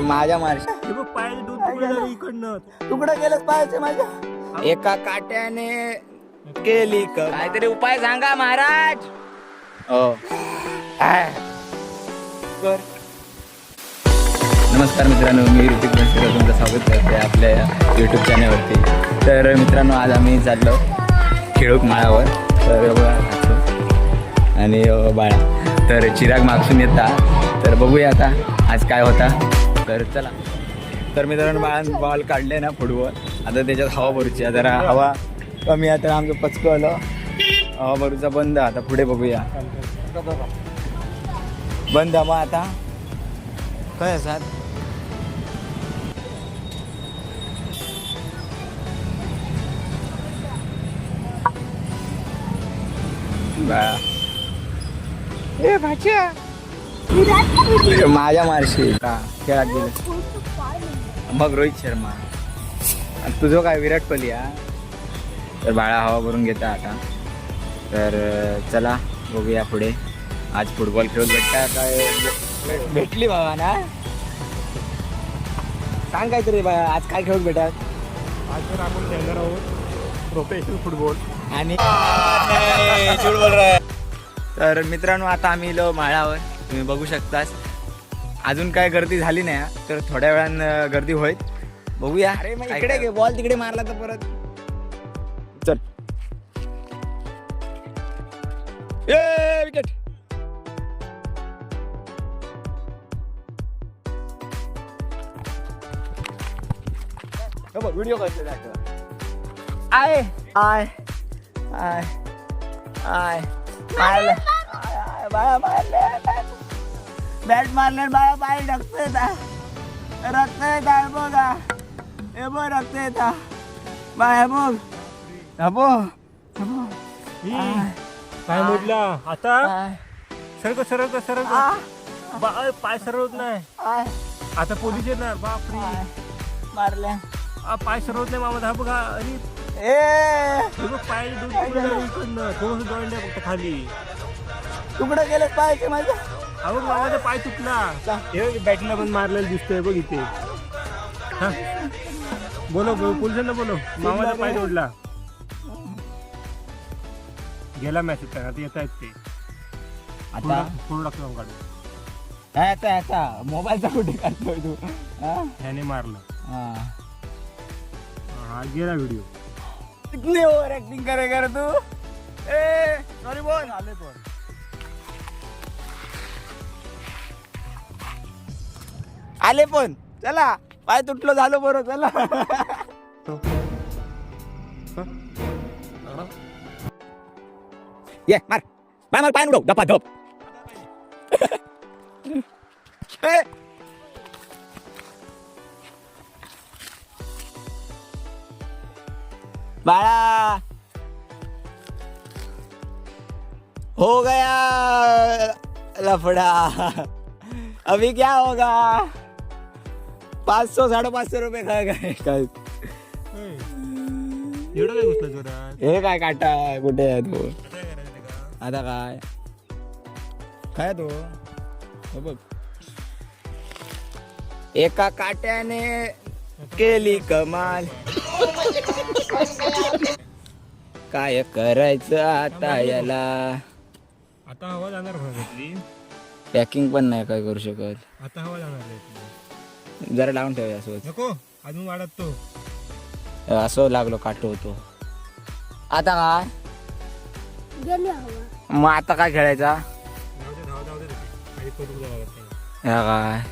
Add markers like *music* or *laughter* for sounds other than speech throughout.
माझ्या मार्श हे बघ पायाचे दोन तुकडे झाले इकडनं. तुकडं गेलंच पाहायचे माझ्या. एका काट्याने केली क काहीतरी उपाय सांगा महाराज. हो. कर. नमस्कार मित्रांनो मी ऋतिक बनसकर तुमचं स्वागत करते आपल्या यूट्यूब चॅनलवरती तर मित्रांनो आज आम्ही चाललो खेळूक माळावर. तर. आणि बाळा. तर चिराग मागसून येता. तर बघूया आता आज काय होता. तर चला. तर मित्रांनो बाळान बॉल काढले ना फुटबॉल. आता त्याच्यात हवा भरूची जरा हवा कमी आहे तर आमचं पचकवलं हवा भरूचा बंद आहे. आता पुढे बघूया. बंद आहे मग आता. काय असतात बाळा. ए भाच्या. माझ्या मारशी. का? खेळात गेले. मग रोहित शर्मा. आणि तुझं काय? विराट कोहली हा? तर बाळा हवा भरून घेता आता. तर चला बघूया पुढे. आज फुटबॉल खेळून भेटता काय भेटली बाबा ना? सांग काहीतरी बा आज काय खेळून भेटत आज तर आपण खेळणार आहोत प्रोफेशनल फुटबॉल आणि *laughs* तर मित्रांनो आता आम्ही इलो माळावर. तुम्ही बघू शकतास. अजून काय गर्दी झाली नाही. तर थोड्या वेळान गर्दी होईल. बघूया अरे मग इकडे घे बॉल तिकडे मारला तर परत. चल. ए विकेट. व्हिडिओ आय आय आय आय आय, आय, बाया मारले बॅट मारले बाया पाय रक्त येता. रक्त येता बघा. हे बघ रक्त येता. बाया बघ. अबो काय म्हटला आता? सरक सरक सरक पाय सरवत नाही. आता पोलीस येणार. बापरे. मारल्या. पाय सरवत नाही मामा. बघा. अरे. पाय दोन थोडस जॉईंट आहे फक्त खाली. तुकडं गेलं पाहिजे माझ्या हा बघ मामाचा पाय तुटला. हे बॅटला पण मारलेलं दिसतंय बघ इथे. हा. बोलो पोलिसांना बोलो. मामाचा पाय तोडला. गेला मॅसेज आता येत आहेत ते. आता? फोन टाकतो काढू. आता आता. मोबाईलचा कुठे काढतोय तू? हा? ह्याने मारलं. हा. हा गेला व्हिडिओ कितनी ओव्हर ऍक्टिंग करे कर तू? ए सॉरी बोल. आले पण. आले पण. चला पाय तुटलो झालो बरं चला. ये मार. मार मार पाय उडव. धप बाळा. हो गया लफड़ा. अभी क्या होगा? पाच सौ साडे पाचशे रुपये काय? एवढं काय घुसलं जोरात? हे काय काटा कुठे आहे तो? आता काय? करायचं ते का? आता काय काय तो? हे बघ. एका काट्याने केली कमाल. काय करायचं आता याला? आता हवा जाणार पॅकिंग पण नाही काय करू शकत. आता हवा जाणार आहे. जरा लावून ठेवूया असं नको अजून वाढत. तो असं लागलो काटो होतो आता काय? गेली हवा. मग आता काय खेळायचा? जाऊ दे धाव जाऊ दे त्याची. आणि करू द्या लागत नाही. ह्या काय?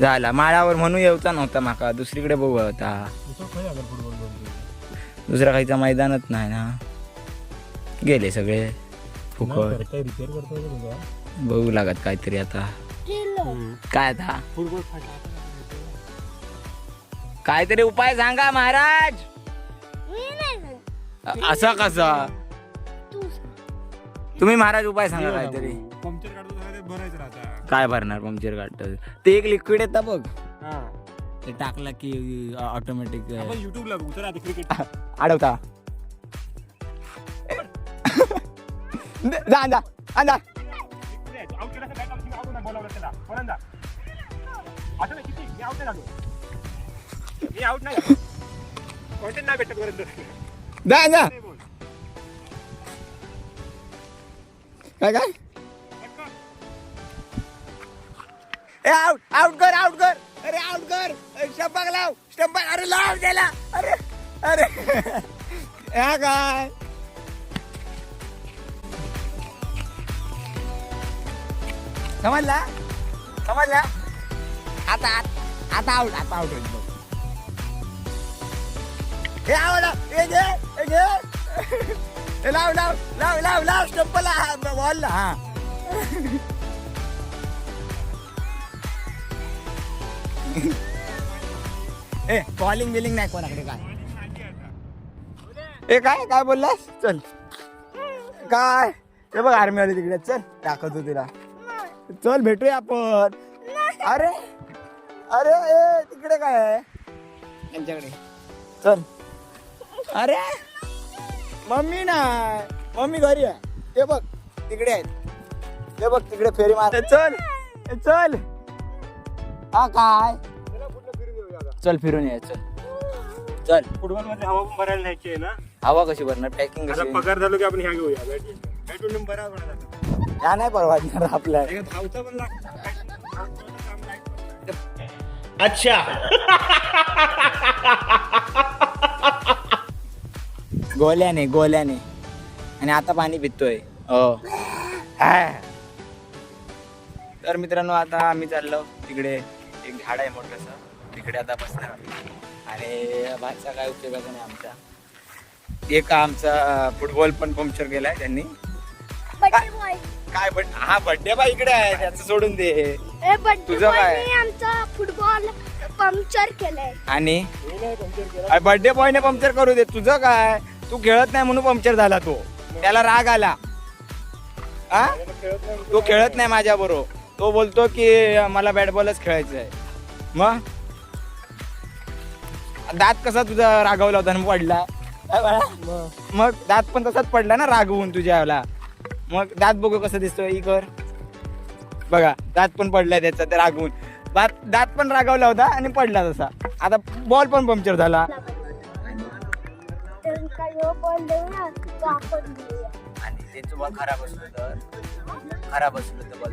झाला. माळावर म्हणून येऊचा नव्हता माका. दुसरीकडे बघू होता दुसरं फुटबॉल काहीचा मैदानच नाही ना. गेले सगळे. फुकट. रिपेअर बघू लागत काहीतरी आता. केलं काय आता? फुटबॉल फाटला काहीतरी उपाय सांगा महाराज. मी नाही सांगत. असा कसा? तू सांग. तुम्ही महाराज उपाय सांगा काहीतरी. पंक्चर काढतो तेव्हा ते भरायचं राहता. काय भरणार पंक्चर काढत? ते एक लिक्विड येतं बघ. हा. ते टाकला की ऑटोमॅटिक आपण युट्यूबला बघू. *laughs* तर आता क्रिकेट अडवता. जा अंदा अंदा आउट केला बॅट आउट बोलावलं त्याला. फलंदा असं नाही किती? आउट नाही झालो मी आउट नाही. कॉन्टेंट नाही भेटत परत जा जा. काय काय? ए आउट आउट कर आउट कर. अरे आउट कर. स्टंपाक लाव. स्टंपाक अरे लाव त्याला अरे अरे. *laughs* ह्या काय? समजला? समजला? आता आता आउट आता आउट होईल बघ. आवडा लाव लाव लाव लाव लाव. स्टंपला बॉलला हा ए बॉलिंग बिलिंग नाही कोणाकडे काय. ए काय काय बोललास? चल. काय? हे बघ आर्मी वाले तिकडे. चल दाखवतो तुला. चल भेटूया आपण. अरे अरे ए तिकडे काय आहे? यांच्याकडे. चल. अरे? मम्मी नाही मम्मी घरी आहे. ते बघ तिकडे आहेत. ते बघ तिकडे फेरी मार. चल. ए, चल. हा काय? चल फिरून ये चल. चल. फुटबॉलमध्ये हवा पण भरायला न्यायची आहे ना? हवा कशी भरणार? पॅकिंग आता कशी? पगार झालो की आपण ह्या घेऊया बरा होणार ह्या नाही परवडणार आपल्या. धावता पण *laughs* गोल्याने गोल्याने. आणि आता पाणी पितोय. हो. हा. तर मित्रांनो आता आम्ही चाललो. तिकडे एक झाड आहे मोठंसं. तिकडे आता बसणार आणि भातचा काय उपयोगाचा नाही आमचा. एक आमचा फुटबॉल पण पंक्चर केलाय त्यांनी. बॉय काय बट हा बड्डे बा इकडे आहे. त्याचं सोडून दे. तुझं काय? आमचा फुटबॉल पंक्चर केलाय. आणि? बर्थडे बॉयने पंक्चर करू दे. तुझं काय तू खेळत नाही म्हणून पंक्चर झाला तो. त्याला राग आला. हा तो खेळत नाही माझ्या बरोबर. तो बोलतो की मला बॅट बॉलच खेळायचं आहे मग? दात कसा तुझा रागवला होता आणि पडला? मग दात पण तसाच पडला ना रागवून तुझ्याला मग दात बघू कसं दिसतोय ई कर. बघा दात पण पडलाय त्याचा ते रागवून. दात दात पण रागवला होता आणि पडला तसा. आता बॉल पण पंक्चर झाला. आपण घेऊया आणि त्यांचं बॉल खराब असलं तर? खराब असलं तर बॉल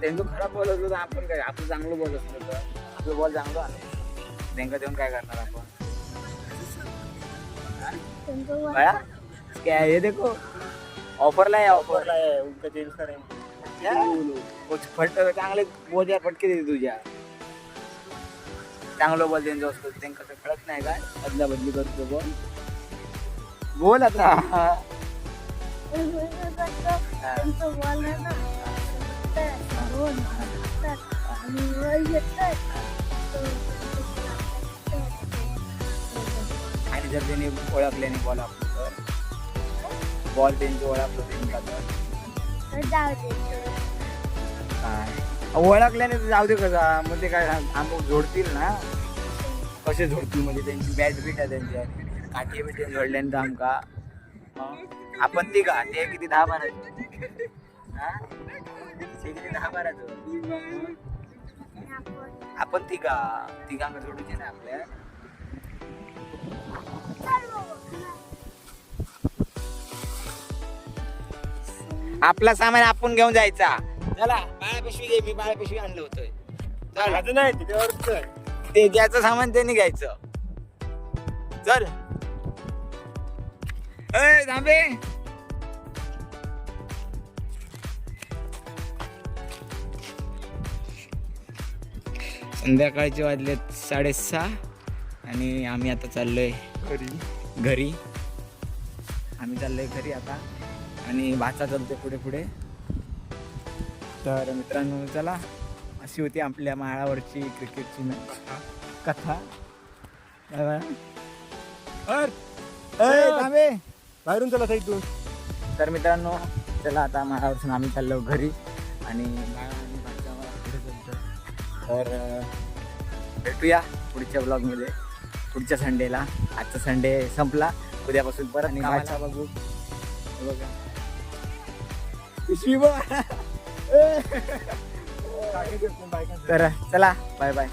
त्यांचं खराब बॉल असलं तर आपण काय आपलं चांगलं बॉल असलं तर? आपलं बॉल चांगलं आणू त्यांना देऊन काय करणार आपण? काय हे देखो? ऑफरला आहे ऑफरला उलट चेंज करेन. कुछ फट चांगले बोजा फटके देते तुझ्या. चांगलं बॉल त्यांचं असतो त्यांना कसं कळत नाही काय? बदला बदली करतो बॉल. बोल आता. आणि जर त्यांनी ओळखल्याने बॉल आपलं तर बॉल त्यांची ओळखलं त्यांनी काय? ओळखल्याने तर जाऊ दे कसा मग ते काय आम जोडतील ना? कसे जोडतील म्हणजे त्यांची बॅट बीट आहे त्यांची काठी बिटी झोडल्यानंतर आमका आपण ती का? ते किती दहा बारा हा? ते किती दहा बारा आपण ती का? ती का जोडूचे ना आपल्या? आपला सामान आपण घेऊन जायचा. चला बाळा पिशवी घे. मी बाळा पिशवी आणलं होतोय नाही त्याच्यावरच ते ज्याचं सामान त्यांनी घ्यायचं. चल. ए थांबे. संध्याकाळचे वाजलेत साडेसहा आणि आम्ही आता चाललोय घरी. घरी. आम्ही चाललोय घरी आता आणि भाचा चालते पुढे पुढे. तर मित्रांनो चला. अशी होती आपल्या माळावरची क्रिकेटची कथा. बाहेरून चला साईडून तर मित्रांनो चला आता माळावरसून आम्ही चाललो घरी आणि तर भेटूया पुढच्या ब्लॉगमध्ये पुढच्या संडेला. आजचा संडे संपला. उद्यापासून परत आणि भाचा बघू बघा. पिशवी बघ. तर चला बाय बाय